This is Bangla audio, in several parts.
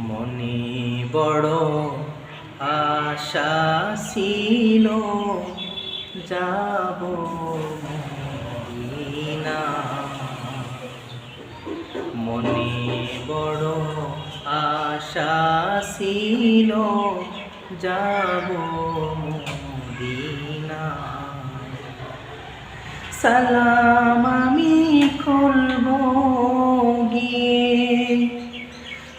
মনে বড় আশা ছিল যাব মনে বড় আশা ছিল যাব সালাম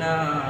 মদিনা